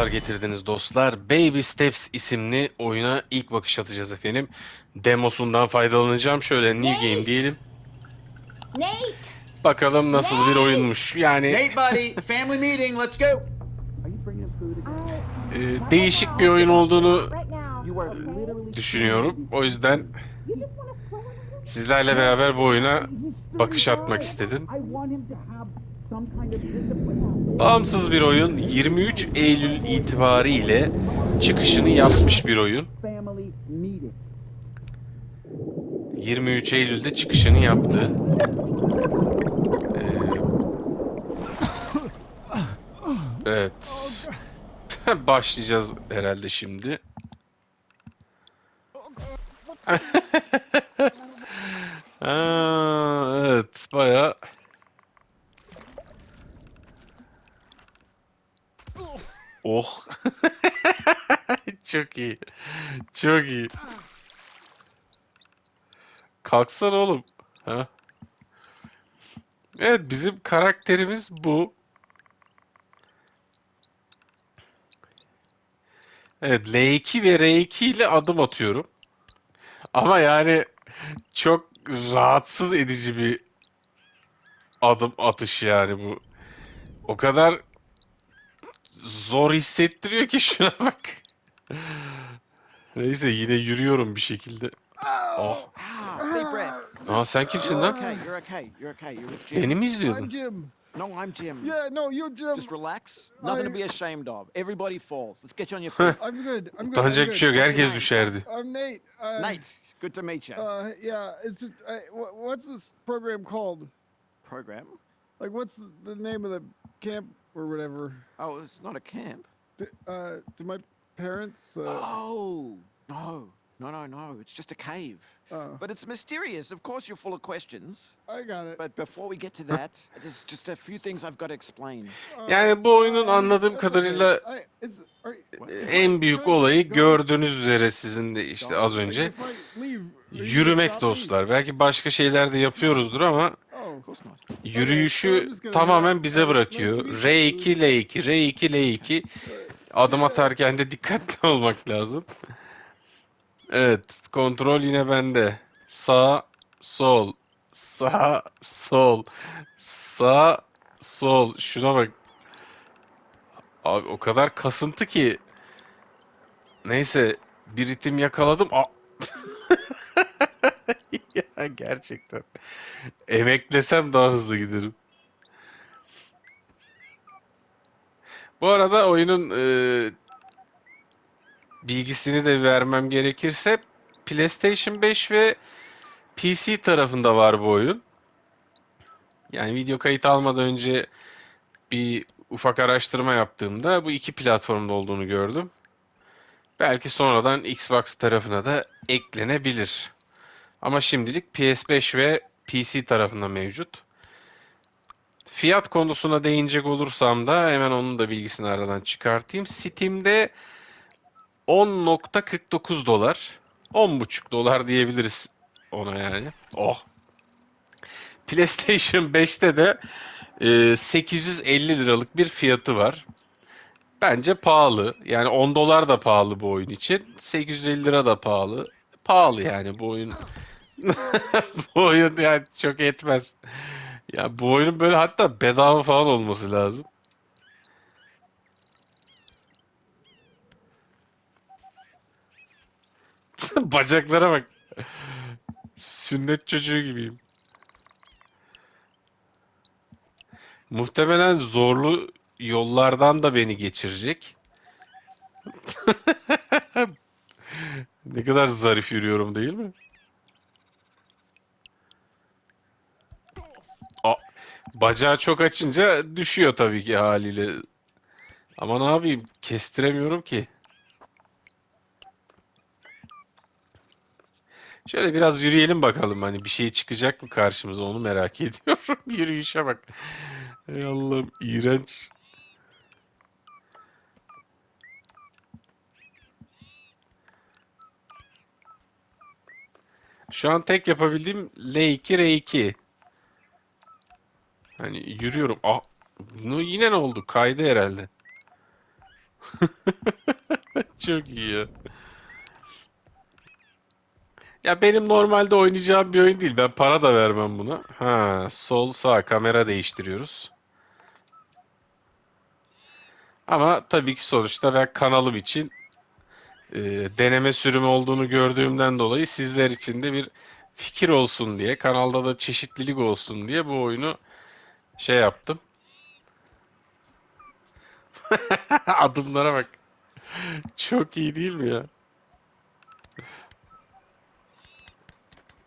sefalar getirdiniz dostlar. Baby Steps isimli oyuna ilk bakış atacağız efendim. Demosundan faydalanacağım. Şöyle New Game diyelim. Nate! Bakalım nasıl bir oyunmuş. Yani Nate, buddy, family meeting. Let's go. e, değişik bir oyun olduğunu düşünüyorum. O yüzden sizlerle beraber bu oyuna bakış atmak istedim. Bağımsız bir oyun. 23 Eylül itibariyle çıkışını yapmış bir oyun. 23 Eylül'de çıkışını yaptı. Ee, evet. Başlayacağız herhalde şimdi. Aa, evet baya Oh. Çok iyi. Çok iyi. Kalksana oğlum. Ha? Evet bizim karakterimiz bu. Evet L2 ve R2 ile adım atıyorum. Ama yani çok rahatsız edici bir adım atış yani bu. O kadar zor hissettiriyor ki şuna bak. Neyse yine yürüyorum bir şekilde. Oh. Ah, breath. Aa sen kimsin lan? Beni mi izliyordun? No, I'm Jim. Yeah, no, you're Jim. Just relax. Nothing to I- be ashamed of. Everybody falls. Let's get you on your feet. I'm good. I'm good. Utanacak bir şey yok. Herkes düşerdi. I'm Nate. Uh, Nate, good to meet you. Uh, yeah, it's just, I, wha- what's this program called? Program? Like, what's the name of the camp or whatever? Oh, it's not a camp. D- uh, do my parents? Uh, Oh, no. No, no, no. It's just a cave. uh, But it's mysterious. Of course, you're full of questions. I got it. But before we get to that, there's just a few things I've got to explain. Uh, Yani bu oyunun um, anladığım kadarıyla I, it's, are, en büyük olayı gördüğünüz üzere sizin de işte az önce if I leave, are you gonna yürümek stop me? dostlar. Belki başka şeyler de yapıyoruzdur ama Yürüyüşü tamamen bize bırakıyor. R2, L2, R2, L2 adım atarken de dikkatli olmak lazım. Evet, kontrol yine bende. Sağ, sol, sağ, sol, sağ, sol. Şuna bak. Abi o kadar kasıntı ki. Neyse, bir ritim yakaladım. Ya gerçekten. Emeklesem daha hızlı giderim. Bu arada oyunun e, bilgisini de vermem gerekirse PlayStation 5 ve PC tarafında var bu oyun. Yani video kayıt almadan önce bir ufak araştırma yaptığımda bu iki platformda olduğunu gördüm. Belki sonradan Xbox tarafına da eklenebilir. Ama şimdilik PS5 ve PC tarafında mevcut. Fiyat konusuna değinecek olursam da hemen onun da bilgisini aradan çıkartayım. Steam'de 10.49 dolar. 10.5 dolar diyebiliriz ona yani. Oh. PlayStation 5'te de e, 850 liralık bir fiyatı var. Bence pahalı. Yani 10 dolar da pahalı bu oyun için. 850 lira da pahalı. Pahalı yani bu oyun. Bu oyun yani çok etmez. Ya bu oyunun böyle hatta bedava falan olması lazım. Bacaklara bak. Sünnet çocuğu gibiyim. Muhtemelen zorlu yollardan da beni geçirecek. Ne kadar zarif yürüyorum değil mi? Bacağı çok açınca düşüyor tabii ki haliyle. Ama ne yapayım? Kestiremiyorum ki. Şöyle biraz yürüyelim bakalım hani bir şey çıkacak mı karşımıza onu merak ediyorum. Yürüyüşe bak. Ey Allah'ım iğrenç. Şu an tek yapabildiğim L2 R2. Hani yürüyorum. Ah, yine ne oldu? Kaydı herhalde. Çok iyi ya. Ya benim normalde oynayacağım bir oyun değil. Ben para da vermem buna. Ha, sol sağ kamera değiştiriyoruz. Ama tabii ki sonuçta ben kanalım için e, deneme sürümü olduğunu gördüğümden dolayı sizler için de bir fikir olsun diye, kanalda da çeşitlilik olsun diye bu oyunu şey yaptım. Adımlara bak. Çok iyi değil mi ya?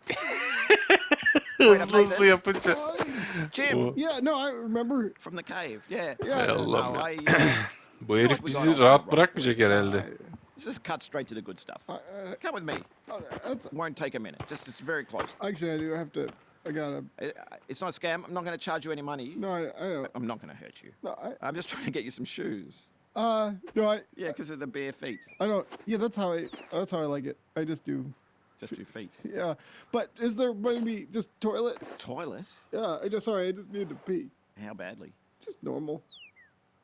hızlı hızlı yapınca. Jim, Yeah, no, I remember. from the cave. Yeah. Yeah. Allah'ım No, ya. I, uh, Bu herif bizi rahat bırakmayacak herhalde. just cut straight to the good stuff. Uh, Come with me. uh, that's Won't take a minute. Just, just very close. actually I do have to. I gotta. Uh, It's not a scam. I'm not going to charge you any money. No, I. I I'm not going to hurt you. No, I. I'm just trying to get you some shoes. Uh, no, I. Yeah, because of the bare feet. I don't. Yeah, that's how I. That's how I like it. I just do. Just your feet. Yeah, but is there maybe just toilet? Toilet? Yeah, I just sorry. I just need to pee. How badly? Just normal.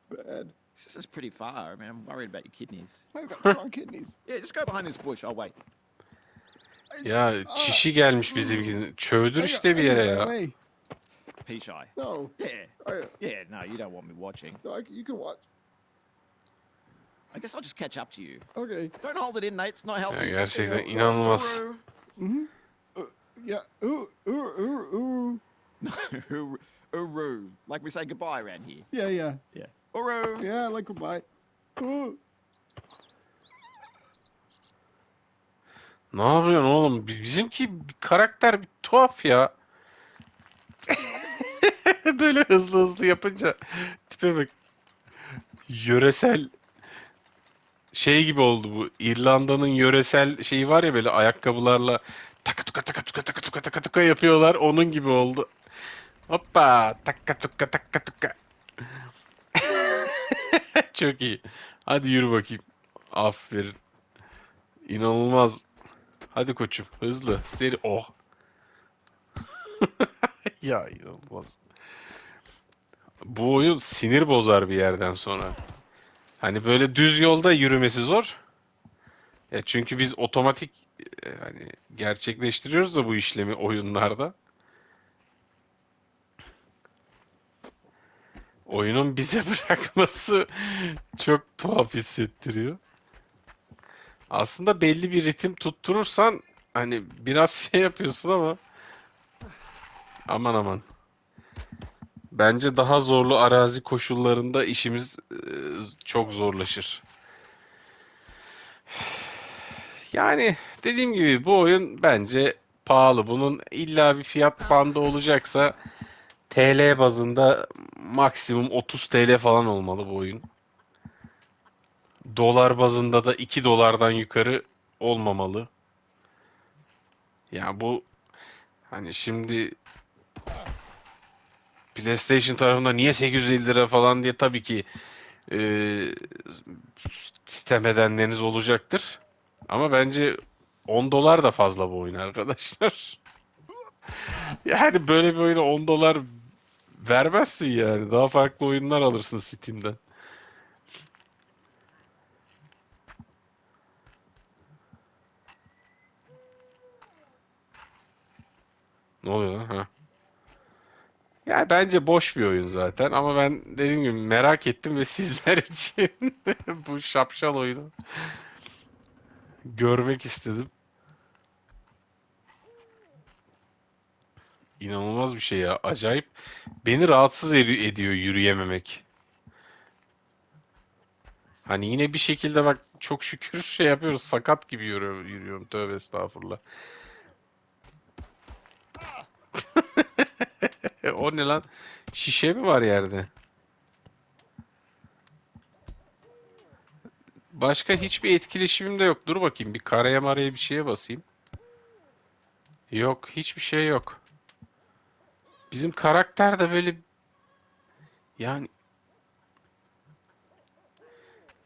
Bad. This is pretty far. I mean, I'm worried about your kidneys. I've got strong kidneys. Yeah, just go behind this bush. I'll wait. Ya çişi gelmiş bizimkinin. Çövdür işte bir yere ya. Hey, Pea shy. no. Yeah. I, Yeah, no, you don't want me watching. no, I, you can watch. I guess I'll just catch up to you. Okay. Don't hold it in, Nate. It's not Ya healthy. gerçekten inanılmaz. Uru. Yeah. Ooh, ooh, ooh, ooh. No, uru. Uru. Like we say goodbye around here. Yeah, yeah, Yeah. Uru. yeah. Like goodbye. Ooh. Ne yapıyorsun oğlum? Bi- Bizimki bir karakter bir tuhaf ya. Böyle hızlı hızlı yapınca tipe bak. Yöresel şey gibi oldu bu. İrlanda'nın yöresel şeyi var ya böyle ayakkabılarla taka tuka taka tuka taka tuka taka tuka yapıyorlar. Onun gibi oldu. Hoppa taka tuka taka tuka. Çok iyi. Hadi yürü bakayım. Aferin. İnanılmaz. Hadi koçum hızlı seri oh. ya inanılmaz. Bu oyun sinir bozar bir yerden sonra. Hani böyle düz yolda yürümesi zor. Ya çünkü biz otomatik e, hani gerçekleştiriyoruz da bu işlemi oyunlarda. Oyunun bize bırakması çok tuhaf hissettiriyor. Aslında belli bir ritim tutturursan hani biraz şey yapıyorsun ama aman aman. Bence daha zorlu arazi koşullarında işimiz e, çok zorlaşır. Yani dediğim gibi bu oyun bence pahalı. Bunun illa bir fiyat bandı olacaksa TL bazında maksimum 30 TL falan olmalı bu oyun. Dolar bazında da 2 dolardan yukarı olmamalı. Ya bu hani şimdi PlayStation tarafında niye 850 lira falan diye tabii ki e, sitem edenleriniz olacaktır. Ama bence 10 dolar da fazla bu oyun arkadaşlar. Yani böyle bir oyuna 10 dolar vermezsin yani. Daha farklı oyunlar alırsın Steam'den. Ne oluyor lan? Ha. Yani bence boş bir oyun zaten ama ben dediğim gibi merak ettim ve sizler için bu şapşal oyunu görmek istedim. İnanılmaz bir şey ya. Acayip. Beni rahatsız edi- ediyor yürüyememek. Hani yine bir şekilde bak çok şükür şey yapıyoruz. Sakat gibi yürüyorum. yürüyorum. Tövbe estağfurullah. o ne lan? Şişe mi var yerde? Başka hiçbir etkileşimim de yok. Dur bakayım bir karaya maraya bir şeye basayım. Yok, hiçbir şey yok. Bizim karakter de böyle yani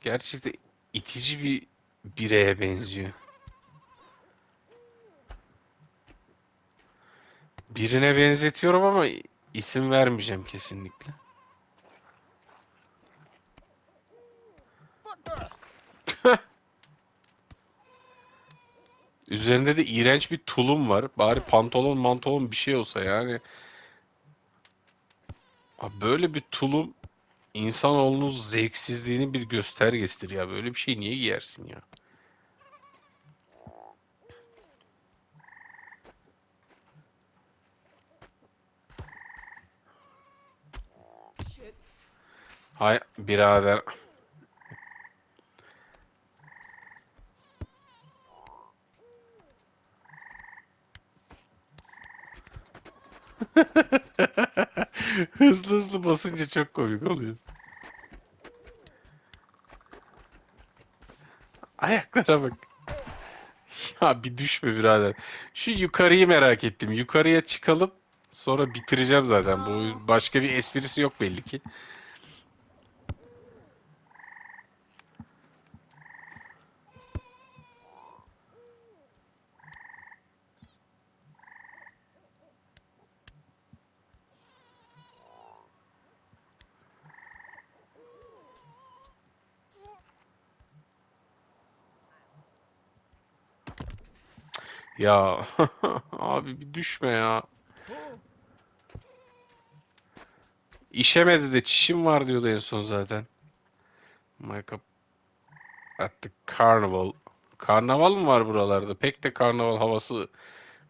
gerçekten itici bir bireye benziyor. Birine benzetiyorum ama isim vermeyeceğim kesinlikle. Üzerinde de iğrenç bir tulum var. Bari pantolon mantolon bir şey olsa yani. Abi böyle bir tulum insanoğlunun zevksizliğinin bir göstergesidir ya. Böyle bir şey niye giyersin ya? Hay birader. hızlı hızlı basınca çok komik oluyor. Ayaklara bak. Ya bir düşme birader. Şu yukarıyı merak ettim. Yukarıya çıkalım. Sonra bitireceğim zaten. Bu başka bir esprisi yok belli ki. Ya abi bir düşme ya. İşemedi de çişim var diyordu en son zaten. My cup at the carnival. Karnaval mı var buralarda? Pek de karnaval havası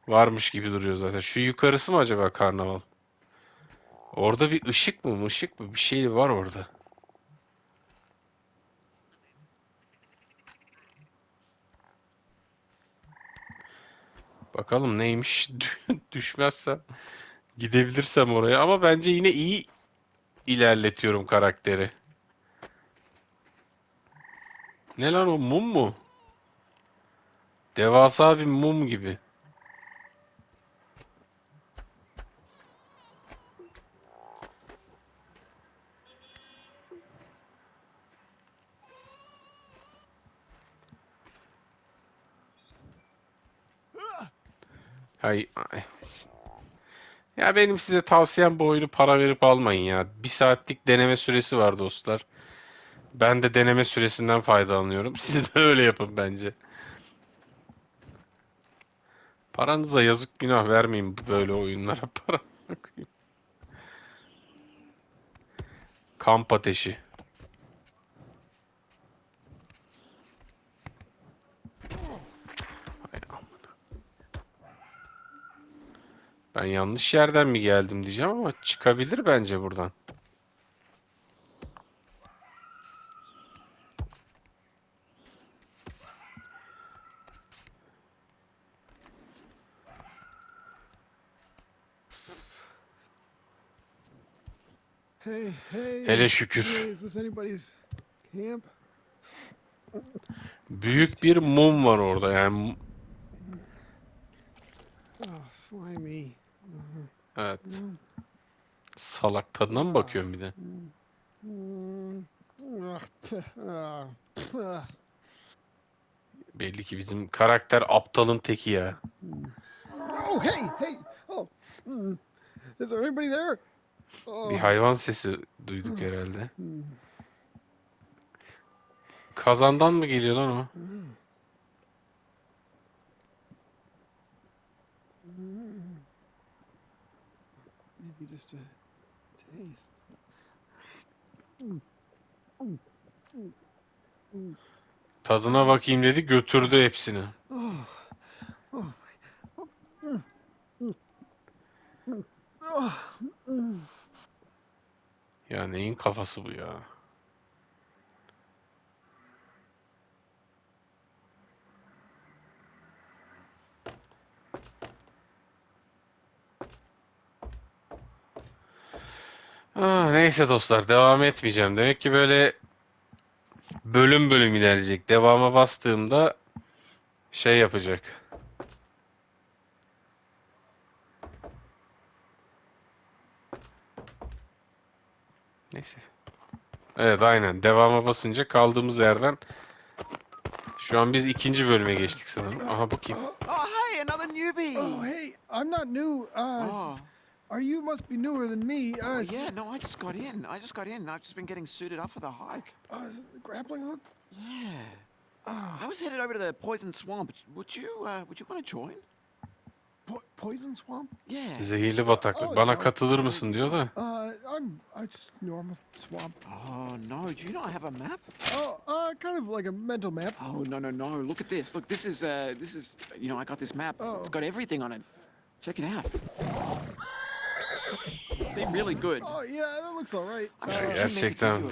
varmış gibi duruyor zaten. Şu yukarısı mı acaba karnaval? Orada bir ışık mı, ışık mı? Bir şey var orada. Bakalım neymiş düşmezsem gidebilirsem oraya ama bence yine iyi ilerletiyorum karakteri. Ne lan o mum mu? Devasa bir mum gibi. Hay, ay. Ya benim size tavsiyem bu oyunu para verip almayın ya. Bir saatlik deneme süresi var dostlar. Ben de deneme süresinden faydalanıyorum. Siz de öyle yapın bence. Paranıza yazık günah vermeyin böyle oyunlara para. Kamp ateşi. Ben yanlış yerden mi geldim diyeceğim ama çıkabilir bence buradan. Hey, hey. Hele şükür. Hey? Büyük bir mum var orada yani. Oh, slimy. Evet. Salak tadına mı bakıyorum bir de? Belli ki bizim karakter aptalın teki ya. Oh, hey, hey. Oh, mm. is there anybody there? Oh, Bir hayvan sesi duyduk herhalde. Kazandan mı geliyor lan o? Just a taste. Tadına bakayım dedi götürdü hepsini. Ya neyin kafası bu ya? Ah, neyse dostlar devam etmeyeceğim. Demek ki böyle bölüm bölüm ilerleyecek. Devama bastığımda şey yapacak. Neyse. Evet aynen. Devama basınca kaldığımız yerden şu an biz ikinci bölüme geçtik sanırım. Aha bu kim? Oh, hey, another newbie. Oh, hey, I'm not new. Uh, Oh, are you must be newer than me? Uh, oh, s- yeah, no, I just got in. I just got in. I've just been getting suited up for the hike. uh, s- grappling hook. Yeah. I was headed over to the poison swamp. Would you, uh, would you want to join? Po- poison swamp? Yeah. Zehirli bataklık. Bana katılır mısın diyor da. Uh, I'm I just normal swamp. Oh no, do you not have a map? Oh, uh, kind of like a mental map. Oh no no no! Look at this. Look, this is uh, this is you know I got this map. Oh. It's got everything on it. Check it out. Seem really good. Oh yeah, that looks all right. I'm Uh, sure Jim could give gerçekten.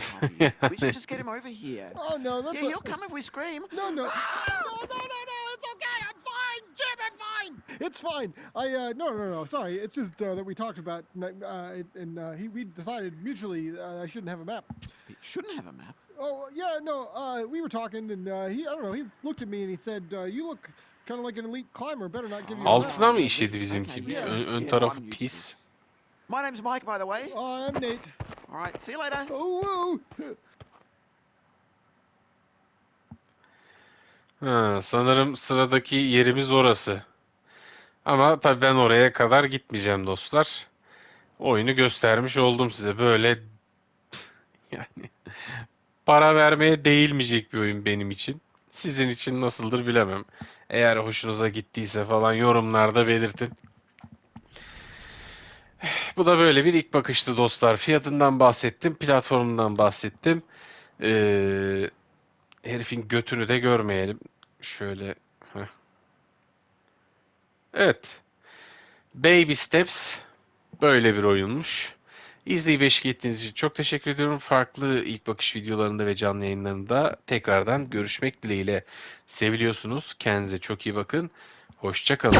a. We should just get him over here. oh no, that's Yeah, a- he'll come if we scream. No, no. no, no, no, no, it's okay. I'm fine, Jim. I'm fine. It's fine. I uh, no, no, no. Sorry, it's just uh, that we talked about, uh, and uh, he we decided mutually uh, I shouldn't have a map. He shouldn't have a map. Oh yeah, no. Uh, we were talking, and uh, he I don't know. He looked at me and he said, uh, "You look kind of like an elite climber. Better not give you. Altına mı yeah, işledi okay, bizimki? yeah. Ön, ön Yeah, tarafı I'm pis. My name's Mike, by the way. I'm Nate. All right, see you later. Oh, whoa. Ha, sanırım sıradaki yerimiz orası. Ama tabii ben oraya kadar gitmeyeceğim dostlar. Oyunu göstermiş oldum size. Böyle yani para vermeye değilmeyecek bir oyun benim için. Sizin için nasıldır bilemem. Eğer hoşunuza gittiyse falan yorumlarda belirtin. Bu da böyle bir ilk bakıştı dostlar. Fiyatından bahsettim, platformundan bahsettim. Ee, herifin götünü de görmeyelim. Şöyle. heh. Evet. Baby Steps böyle bir oyunmuş. İzleyip eşlik ettiğiniz için çok teşekkür ediyorum. Farklı ilk bakış videolarında ve canlı yayınlarında tekrardan görüşmek dileğiyle. Seviliyorsunuz. Kendinize çok iyi bakın. Hoşça kalın.